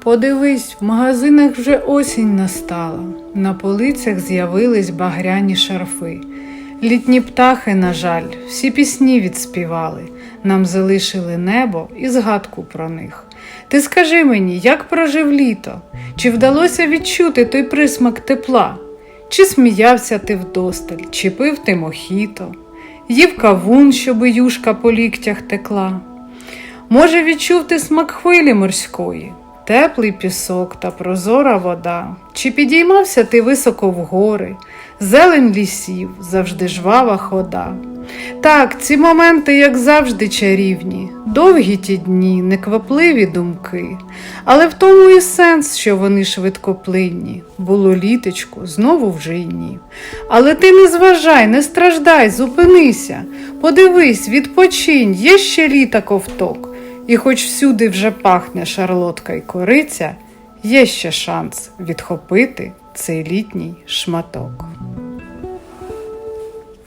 Подивись, в магазинах вже осінь настала, на полицях з'явились багряні шарфи. Літні птахи, на жаль, всі пісні відспівали, нам залишили небо і згадку про них. Ти скажи мені, як прожив літо? Чи вдалося відчути той присмак тепла? Чи сміявся ти вдосталь, чи пив ти мохіто, їв кавун, щоби юшка по ліктях текла? Може, відчув ти смак хвилі морської, теплий пісок та прозора вода, чи підіймався ти високо в гори, зелень лісів, завжди жвава хода. Так, ці моменти, як завжди, чарівні, довгі ті дні, неквапливі думки, але в тому і сенс, що вони швидкоплинні. Було літочку, знову вже й ні. Але ти не зважай, не страждай, зупинися, подивись, відпочинь, є ще літа ковток. І хоч всюди вже пахне шарлотка й кориця, є ще шанс відхопити цей літній шматок.